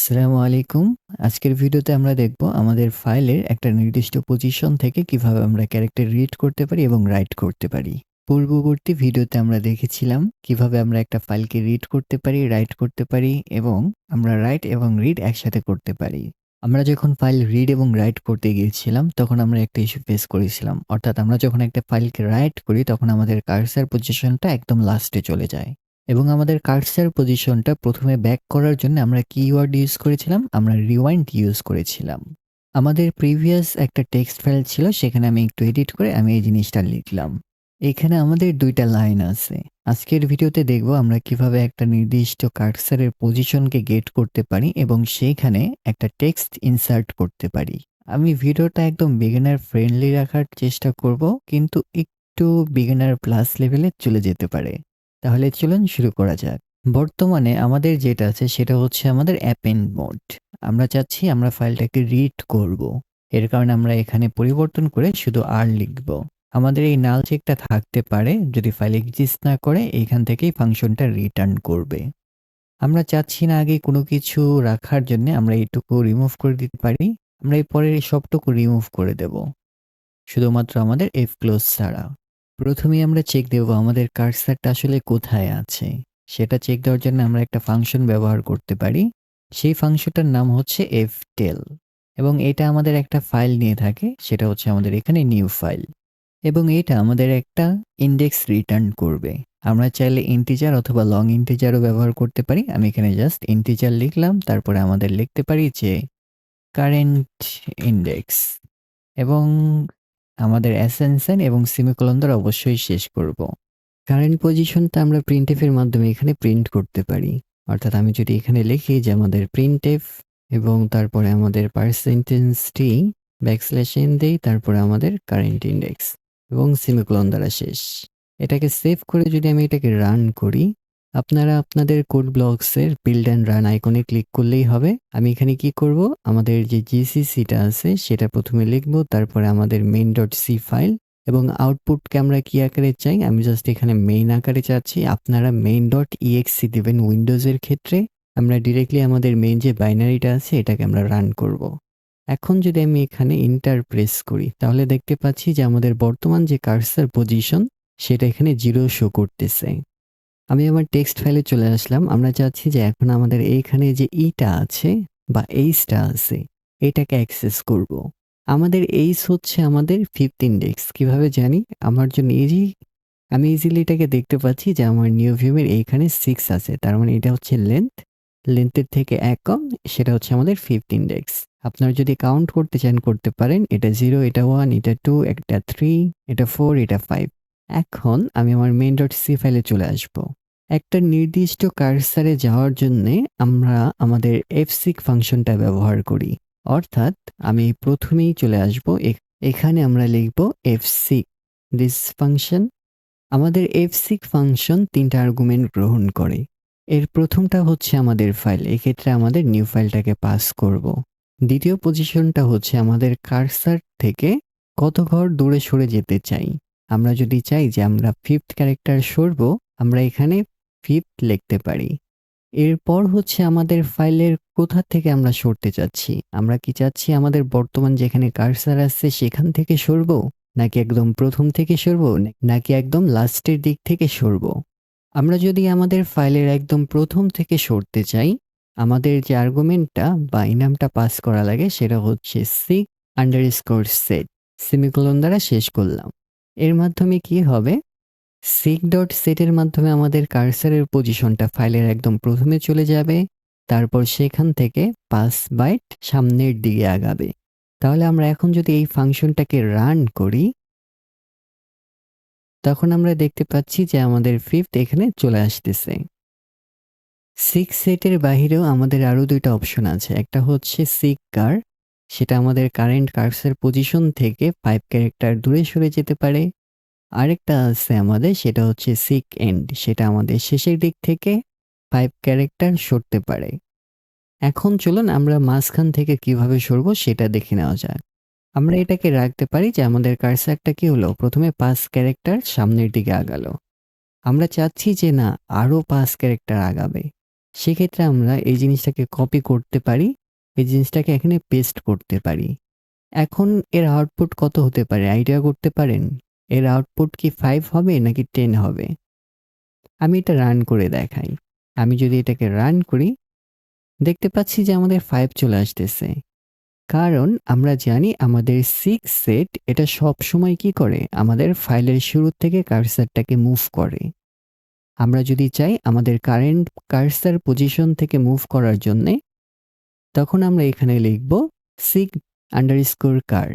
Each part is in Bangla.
আসসালামু আলাইকুম। আজকের ভিডিওতে আমরা দেখব আমাদের ফাইলের একটা নির্দিষ্ট পজিশন থেকে কীভাবে আমরা ক্যারেক্টার রিড করতে পারি এবং রাইট করতে পারি। পূর্ববর্তী ভিডিওতে আমরা দেখেছিলাম কীভাবে আমরা একটা ফাইলকে রিড করতে পারি, রাইট করতে পারি এবং আমরা রাইট এবং রিড একসাথে করতে পারি। আমরা যখন ফাইল রিড এবং রাইট করতে গিয়েছিলাম তখন আমরা একটা ইস্যু ফেস করেছিলাম। অর্থাৎ আমরা যখন একটা ফাইলকে রাইট করি তখন আমাদের কার্সার পজিশনটা একদম লাস্টে চলে যায়। এবং আমাদের কার্সার পজিশনটা প্রথমে ব্যাক করার জন্য আমরা কিওয়ার্ড ইউজ করেছিলাম, আমরা রিওয়াইন্ড ইউজ করেছিলাম। আমাদের প্রিভিয়াস একটা টেক্সট ফাইল ছিল সেখানে আমি একটু এডিট করে আমি এই জিনিসটা লিখলাম। এখানে আমাদের দুইটা লাইন আছে। আজকের ভিডিওতে দেখব আমরা কীভাবে একটা নির্দিষ্ট কার্সারের পজিশনকে গেট করতে পারি এবং সেইখানে একটা টেক্সট ইনসার্ট করতে পারি। আমি ভিডিওটা একদম বিগিনার ফ্রেন্ডলি রাখার চেষ্টা করব কিন্তু একটু বিগিনার প্লাস লেভেলে চলে যেতে পারে। তাহলে চলুন শুরু করা যাক। বর্তমানে আমাদের যেটা আছে সেটা হচ্ছে আমাদের অ্যাপেন্ড মোড। আমরা চাচ্ছি আমরা ফাইলটাকে রিড করব। এর কারণে আমরা এখানে পরিবর্তন করে শুধু আর লিখব। আমাদের এই নাল চেকটা থাকতে পারে যদি ফাইল এক্সিস্ট না করে, এইখান থেকেই ফাংশনটা রিটার্ন করবে। আমরা চাচ্ছি না আগে কোনো কিছু রাখার জন্য আমরা এইটুকু রিমুভ করে দিতে পারি। আমরা এই পরের সবটুকু রিমুভ করে দেব। শুধুমাত্র আমাদের এফ ক্লোজ ছাড়া। প্রথমেই আমরা চেক দেব আমাদের কার্সারটা আসলে কোথায় আছে। সেটা চেক দেওয়ার জন্য আমরা একটা ফাংশন ব্যবহার করতে পারি। সেই ফাংশনটার নাম হচ্ছে এফ টেল এবং এটা আমাদের একটা ফাইল নিয়ে থাকে, সেটা হচ্ছে আমাদের এখানে নিউ ফাইল এবং এটা আমাদের একটা ইন্ডেক্স রিটার্ন করবে। আমরা চাইলে ইন্টিজার অথবা লং ইন্টিজারও ব্যবহার করতে পারি। আমি এখানে জাস্ট ইন্টিজার লিখলাম, তারপরে আমাদের লিখতে পারি যে কারেন্ট ইন্ডেক্স এবং আমাদের অ্যাসেনশন এবং সেমিকোলন দ্বারা অবশ্যই শেষ করব। কারেন্ট পজিশনটা আমরা প্রিন্টএফ এর মাধ্যমে এখানে প্রিন্ট করতে পারি। অর্থাৎ আমি যদি এখানে লিখি যে আমাদের প্রিন্টএফ এবং তারপরে আমাদের পার্সেন্টেজটি ব্যাকস্ল্যাশ এন দেই, তারপরে আমাদের কারেন্ট ইন্ডেক্স এবং সেমিকোলন দ্বারা শেষ। এটাকে সেভ করে যদি আমি এটাকে রান করি আপনারা আপনাদের কোড ব্লকসের বিল্ড অ্যান্ড রান আইকনে ক্লিক করলেই হবে। আমি এখানে কি করব আমাদের যে জিসিসিটা আছে, সেটা প্রথমে লিখব, তারপরে আমাদের মেইন ডট সি ফাইল এবং আউটপুটকে আমরা কি আকারে চাই আমি জাস্ট এখানে মেইন আকারে চাচ্ছি আপনারা মেইন ডট ইএক্সি দেবেন উইন্ডোজের ক্ষেত্রে আমরা ডিরেক্টলি আমাদের মেইন যে বাইনারিটা আছে, এটাকে আমরা রান করব। এখন যদি আমি এখানে ইন্টার প্রেস করি, তাহলে দেখতে পাচ্ছি যে আমাদের বর্তমান যে কার্সার পজিশন সেটা এখানে জিরো শো করতেছে। আমি আমার টেক্সট ফাইলে চলে আসলাম। আমরা চাচ্ছি যে এখন আমাদের এইখানে যে ইটা আছে বা এইচটা আছে, এটাকে অ্যাক্সেস করব। আমাদের এইচ হচ্ছে আমাদের ফিফথ ইনডেক্স কীভাবে জানি? আমার জন্য ইজি আমি ইজিলি এটাকে দেখতে পাচ্ছি যে আমার নিউ ভিউমের এইখানে সিক্স আছে। তার মানে এটা হচ্ছে লেন্থ লেন্থের থেকে এক কম, সেটা হচ্ছে আমাদের ফিফথ ইনডেক্স আপনারা যদি কাউন্ট করতে চান, করতে পারেন। এটা জিরো এটা ওয়ান এটা টু এটা থ্রি এটা ফোর এটা ফাইভ এখন আমি আমার মেইন ডট সি ফাইলে চলে আসব। একটা নির্দিষ্ট কার্সারে যাওয়ার জন্যে আমরা আমাদের এফসিক ফাংশনটা ব্যবহার করি। অর্থাৎ আমি প্রথমেই চলে আসব এখানে আমরা লিখব এফসিক দিস ফাংশন আমাদের এফসিক ফাংশন তিনটা আর্গুমেন্ট গ্রহণ করে। এর প্রথমটা হচ্ছে আমাদের ফাইল এক্ষেত্রে আমাদের নিউ ফাইলটাকে পাস করব। দ্বিতীয় পজিশনটা হচ্ছে আমাদের কার্সার থেকে কত ঘর দূরে সরে যেতে চাই। আমরা যদি চাই যে আমরা ফিফথ ক্যারেক্টার সরবো, আমরা এখানে ফিফথ লিখতে পারি। এরপর হচ্ছে আমাদের ফাইলের কোথা থেকে আমরা সরতে চাচ্ছি? আমরা কি চাচ্ছি আমাদের বর্তমান যেখানে কার্সার আছে সেখান থেকে সরবো? নাকি একদম প্রথম থেকে সরবো? নাকি একদম লাস্টের দিক থেকে সরবো? আমরা যদি আমাদের ফাইলের একদম প্রথম থেকে সরতে চাই, আমাদের যে আর্গুমেন্টটা বা ইনামটা পাস করা লাগে সেটা হচ্ছে seek underscore set semicolon দ্বারা শেষ করলাম। এর মাধ্যমে কি হবে? সিক ডট সেটের মাধ্যমে আমাদের কার্সারের পজিশনটা ফাইলের একদম প্রথমে চলে যাবে, তারপর সেখান থেকে পাঁচ বাইট সামনের দিকে আগাবে। তাহলে আমরা এখন যদি এই ফাংশনটাকে রান করি, তখন আমরা দেখতে পাচ্ছি যে আমাদের ফিফথ এখানে চলে আসতেছে। সিক্স সেটের বাহিরেও আমাদের আরও দুইটা অপশন আছে। একটা হচ্ছে সিক কার সেটা আমাদের কারেন্ট কার্সের পজিশন থেকে ফাইভ ক্যারেক্টার দূরে সরে যেতে পারে। আরেকটা আছে আমাদের, সেটা হচ্ছে সিক এন্ড সেটা আমাদের শেষের দিক থেকে ফাইভ ক্যারেক্টার সরতে পারে। এখন চলুন আমরা মাঝখান থেকে কীভাবে সরব সেটা দেখে নেওয়া যাক। আমরা এটাকে রাখতে পারি যে আমাদের কার্সারটা কি হলো? প্রথমে পাঁচ ক্যারেক্টার সামনের দিকে আগালো। আমরা চাচ্ছি যে না, আরও পাঁচ ক্যারেক্টার আগাবে। সেক্ষেত্রে আমরা এই জিনিসটাকে কপি করতে পারি, এই জিনিসটাকে এখানে পেস্ট করতে পারি। এখন এর আউটপুট কত হতে পারে? আইডিয়া করতে পারেন? এর আউটপুট কি ফাইভ হবে নাকি টেন হবে? আমি এটা রান করে দেখাই। আমি যদি এটাকে রান করি, দেখতে পাচ্ছি যে আমাদের ফাইভ চলে আসতেছে। কারণ আমরা জানি আমাদের সিক্স সেট এটা সব সময় কি করে? আমাদের ফাইলের শুরু থেকে কার্সারটাকে মুভ করে। আমরা যদি চাই আমাদের কারেন্ট কার্সার পজিশন থেকে মুভ করার জন্যে, তখন আমরা এখানে লিখব সিক আন্ডার স্কোর কার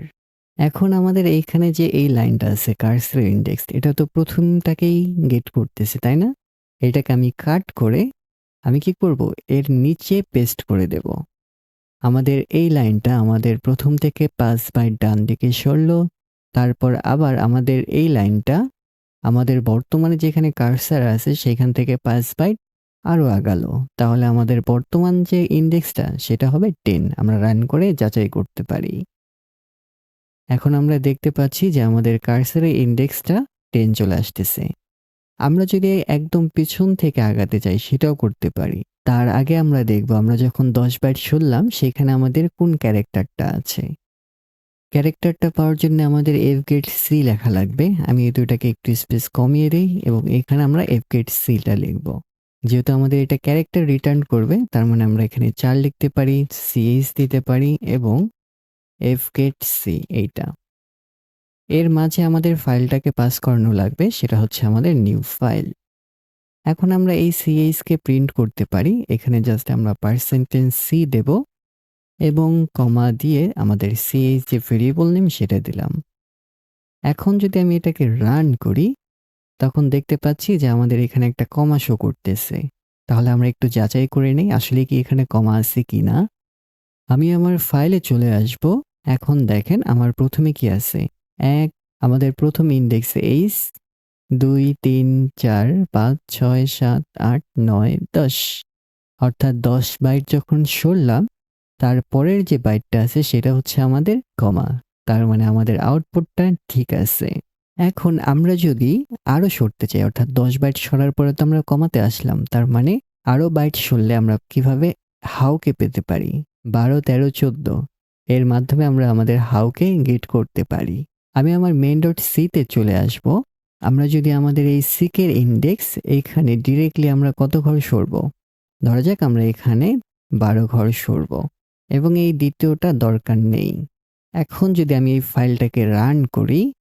এখন আমাদের এইখানে যে এই লাইনটা আছে, কার্সার ইন্ডেক্স এটা তো প্রথমটাকেই গেট করতেছে, তাই না? এটাকে আমি কাট করে আমি কি করব? এর নিচে পেস্ট করে দেব। আমাদের এই লাইনটা আমাদের প্রথম থেকে পাঁচ বাইট ডান দিকে সরলো, তারপর আবার আমাদের এই লাইনটা আমাদের বর্তমানে যেখানে কার্সার আছে, সেখান থেকে পাঁচ বাইট আরও আগালো। তাহলে আমাদের বর্তমান যে ইন্ডেক্সটা সেটা হবে টেন আমরা রান করে যাচাই করতে পারি। এখন আমরা দেখতে পাচ্ছি যে আমাদের কার্সারের ইন্ডেক্সটা টেন চলে আসতেছে। আমরা যদি একদম পিছন থেকে আগাতে চাই সেটাও করতে পারি। তার আগে আমরা দেখব, আমরা যখন দশ বাইট শুনলাম, সেখানে আমাদের কোন ক্যারেক্টারটা আছে? ক্যারেক্টারটা পাওয়ার জন্য আমাদের এফ গেট সি লেখা লাগবে। আমি এই দুটাকে একটু স্পেস কমিয়ে দিই এবং এখানে আমরা এফ গেট সিটা লিখব। যেহেতু আমাদের এটা ক্যারেক্টার রিটার্ন করবে, তার মানে আমরা এখানে চার লিখতে পারি সিএইচ দিতে পারি এবং এফ গেট সি এইটা। এর মাঝে আমাদের ফাইলটাকে পাস করানো লাগবে, সেটা হচ্ছে আমাদের নিউ ফাইল। এখন আমরা এই সিএইচকে প্রিন্ট করতে পারি। এখানে জাস্ট আমরা পার্সেন্টেজ সি দেব এবং কমা দিয়ে আমাদের সিএইচ যে ভেরিয়েবল নেম, সেটা দিলাম। এখন যদি আমি এটাকে রান করি, তখন দেখতে পাচ্ছি যে আমাদের এখানে একটা কমা শো করতেছে। তাহলে আমরা একটু যাচাই করে নিই, আসলে কি এখানে কমা আছে কি না আমি আমার ফাইলে চলে আসব। এখন দেখেন আমার প্রথমে কি আছে? এক, আমাদের প্রথম ইন্ডেক্স এইচ, দুই, তিন, চার, পাঁচ, ছয়, সাত, আট, নয়, দশ। অর্থাৎ দশ বাইট যখন সরলাম তারপরের যে বাইটটা আছে সেটা হচ্ছে আমাদের কমা তার মানে আমাদের আউটপুটটা ঠিক আছে। এখন আমরা যদি আরও সরতে চাই, অর্থাৎ দশ বাইট সরার পরে তো আমরা কমাতে আসলাম, তার মানে আরও বাইট সরলে আমরা কীভাবে হাউকে পেতে পারি? বারো তেরো চোদ্দ। এর মাধ্যমে আমরা আমাদের হাউকে গেট করতে পারি। আমি আমার মেন ডট সিতে চলে আসব। আমরা যদি আমাদের এই সিকের ইন্ডেক্স এইখানে ডিরেক্টলি আমরা কত ঘর সরব? ধরা যাক আমরা এখানে বারো ঘর সরব। এবং এই দ্বিতীয়টা দরকার নেই। এখন যদি আমি এই ফাইলটাকে রান করি,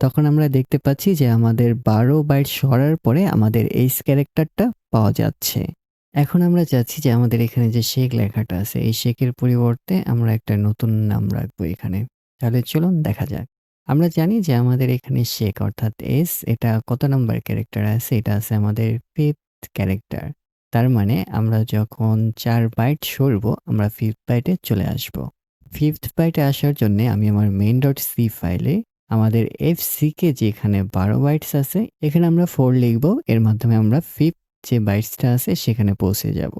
তখন আমরা দেখতে পাচ্ছি যে আমাদের বারো বাইট সরার পরে আমাদের এই ক্যারেক্টারটা পাওয়া যাচ্ছে। এখন আমরা চাচ্ছি যে আমাদের এখানে যে শেক লেখাটা আছে, এই শেকের পরিবর্তে আমরা একটা নতুন নাম রাখব এখানে। তাহলে চলুন দেখা যাক। আমরা জানি যে আমাদের এখানে শেক অর্থাৎ এস, এটা কত নাম্বার ক্যারেক্টার আছে? এটা আছে আমাদের ফিফথ ক্যারেক্টার। তার মানে আমরা যখন চার বাইট সরব, আমরা ফিফথ বাইটে চলে আসব। ফিফথ বাইটে আসার জন্য আমি আমার মেইন ডট সি ফাইলে আমাদের এফ সিকে যেখানে বারো বাইটস আছে, এখানে আমরা ফোর লিখব। এর মাধ্যমে আমরা ফিফথ যে বাইটসটা আছে সেখানে পৌঁছে যাব।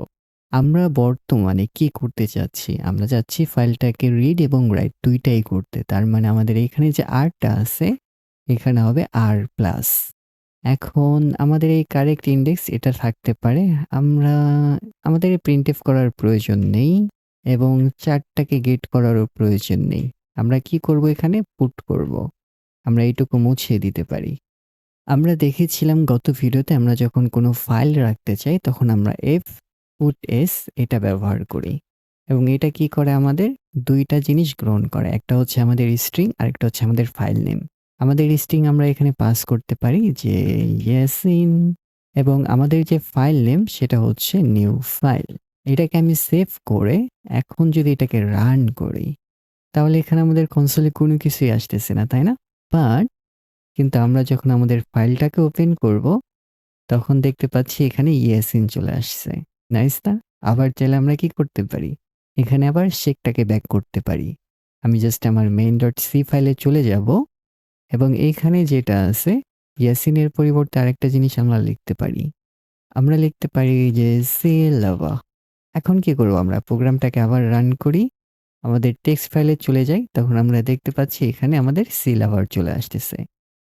আমরা বর্তমানে কি করতে চাচ্ছি আমরা চাচ্ছি ফাইলটাকে রিড এবং রাইট দুইটাই করতে। তার মানে আমাদের এখানে যে আরটা আছে, এখানে হবে আর প্লাস এখন আমাদের এই কারেক্ট ইন্ডেক্স এটা থাকতে পারে। আমরা, আমাদের প্রিন্ট এফ করার প্রয়োজন নেই এবং চারটাকে গেট করারও প্রয়োজন নেই। আমরা কি করব এখানে? পুট করব। আমরা এইটুকু মুছিয়ে দিতে পারি। আমরা দেখেছিলাম গত ভিডিওতে আমরা যখন কোনো ফাইল রাখতে চাই, তখন আমরা এফ পুট এস এটা ব্যবহার করি। এবং এটা কি করে আমাদের? দুইটা জিনিস গ্রহণ করে। একটা হচ্ছে আমাদের স্ট্রিং আরেকটা হচ্ছে আমাদের ফাইল নেম আমাদের স্ট্রিং আমরা এখানে পাস করতে পারি যে ইয়েসিন এবং আমাদের যে ফাইল নেম সেটা হচ্ছে নিউ ফাইল এটাকে আমি সেভ করে এখন যদি এটাকে রান করি, তাহলে এখানে আমাদের কনসোলে কোনো কিছুই আসতেছে না, তাই না? বাট কিন্তু আমরা যখন আমাদের ফাইলটাকে ওপেন করব, তখন দেখতে পাচ্ছি এখানে ইয়েসিন চলে আসছে। নাইস না? আবার চাইলে আমরা কি করতে পারি? এখানে আবার শেকটাকে ব্যাক করতে পারি। আমি জাস্ট আমার মেইন ডট সি ফাইলে চলে যাব এবং এইখানে যেটা আছে ইয়াসিনের পরিবর্তে আরেকটা জিনিস আমরা লিখতে পারি। আমরা লিখতে পারি যে সে লাভা এখন কি করব আমরা? প্রোগ্রামটাকে আবার রান করি, আমাদের টেক্সট ফাইলে চলে যাই, তখন আমরা দেখতে পাচ্ছি এখানে আমাদের সি লাভার চলে আসতেছে।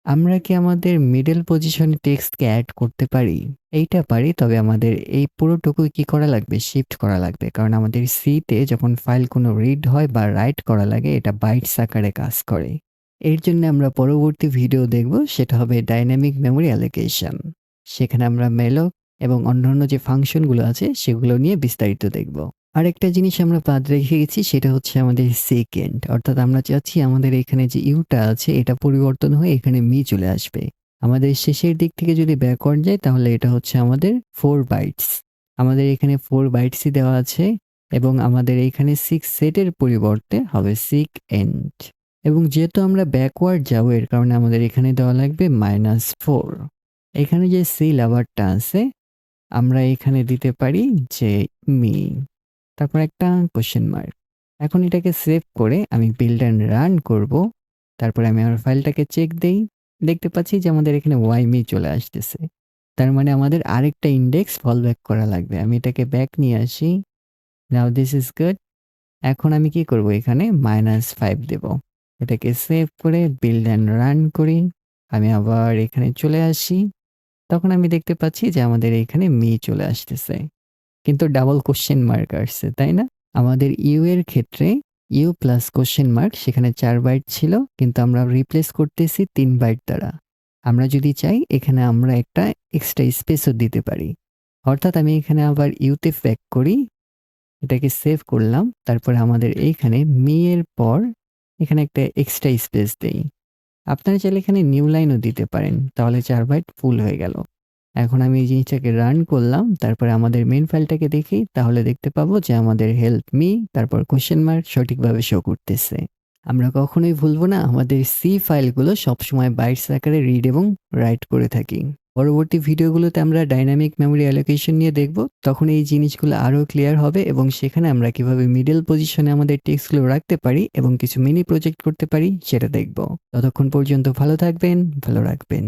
আমরা কি আমাদের মিডল পজিশনে টেক্সটকে অ্যাড করতে পারি? এইটা পারি, তবে আমাদের এই পুরোটুকুই কি করা লাগবে? শিফট করা লাগবে। কারণ আমাদের সিতে যখন ফাইল কোনো রিড হয় বা রাইট করা লাগে, এটা বাইটস আকারে কাজ করে। এর জন্য আমরা পরবর্তী ভিডিও দেখব, সেটা হবে ডাইনামিক মেমোরি অ্যালোকেশন। সেখানে আমরা মেলক এবং অন্যান্য যে ফাংশনগুলো আছে, সেগুলো নিয়ে বিস্তারিত দেখব। আরেকটা জিনিস আমরা বাদ রেখে গেছি, সেটা হচ্ছে আমাদের সেকেন্ড অর্থাৎ আমরা চাচ্ছি আমাদের এখানে যে ইউটা আছে, এটা পরিবর্তন হয়ে এখানে মি চলে আসবে। আমাদের শেষের দিক থেকে যদি ব্যাকওয়ার্ড যায়, তাহলে এটা হচ্ছে আমাদের ফোর বাইটস। আমাদের এখানে ফোর বাইটসই দেওয়া আছে এবং আমাদের এখানে সিক্স সেটের পরিবর্তে হবে সিক এন্ড এবং যেহেতু আমরা ব্যাকওয়ার্ড যাব, এর কারণে আমাদের এখানে দেওয়া লাগবে মাইনাস ফোর এখানে যে সি লাভারটা আছে, আমরা এখানে দিতে পারি যে মি তারপর একটা কোশ্চেন মার্ক এখন এটাকে সেভ করে আমি বিল্ড অ্যান্ড রান করব। তারপরে আমি আমার ফাইলটাকে চেক দেই। দেখতে পাচ্ছি যে আমাদের এখানে ওয়াই মি চলে আসতেছে। তার মানে আমাদের আরেকটা ইন্ডেক্স ফল ব্যাক করা লাগবে। আমি এটাকে ব্যাক নিয়ে আসি। নাও দিস ইজ গুড এখন আমি কি করব এখানে? মাইনাস ফাইভ দেব। এটাকে সেভ করে বিল্ড অ্যান্ড রান করি। আমি আবার এখানে চলে আসি। তখন আমি দেখতে পাচ্ছি যে আমাদের এখানে মি চলে আসতেছে। কিন্তু ডাবল কোশ্চেন মার্ক আসছে, তাই না? আমাদের ইউ এর ক্ষেত্রে ইউ প্লাস কোশ্চেন মার্ক সেখানে চার বাইট ছিল, কিন্তু আমরা রিপ্লেস করতেছি তিন বাইট দ্বারা। আমরা যদি চাই, এখানে আমরা একটা এক্সট্রা স্পেসও দিতে পারি। অর্থাৎ আমি এখানে আবার ইউতে ফ্যাক করি, এটাকে সেভ করলাম, তারপরে আমাদের এইখানে মি এর পর এখানে একটা এক্সট্রা স্পেস দেই। আপনারা চাইলে এখানে নিউ লাইনও দিতে পারেন, তাহলে চার বাইট ফুল হয়ে গেল। এখন আমি এই জিনিসটাকে রান করলাম, তারপরে আমাদের মেন ফাইলটাকে দেখি, তাহলে দেখতে পাবো যে আমাদের হেল্প মি তারপর কোশ্চেন মার্ক সঠিকভাবে শো করতেছে। আমরা কখনোই ভুলবো না, আমাদের সি ফাইলগুলো সবসময় বাইটস আকারে রিড এবং রাইট করে থাকি। পরবর্তী ভিডিওগুলোতে আমরা ডাইনামিক মেমোরি অ্যালোকেশন নিয়ে দেখব, তখন এই জিনিসগুলো আরও ক্লিয়ার হবে এবং সেখানে আমরা কীভাবে মিডল পজিশনে আমাদের টেক্সটগুলো রাখতে পারি এবং কিছু মিনি প্রজেক্ট করতে পারি, সেটা দেখব। ততক্ষণ পর্যন্ত ভালো থাকবেন, ভালো রাখবেন।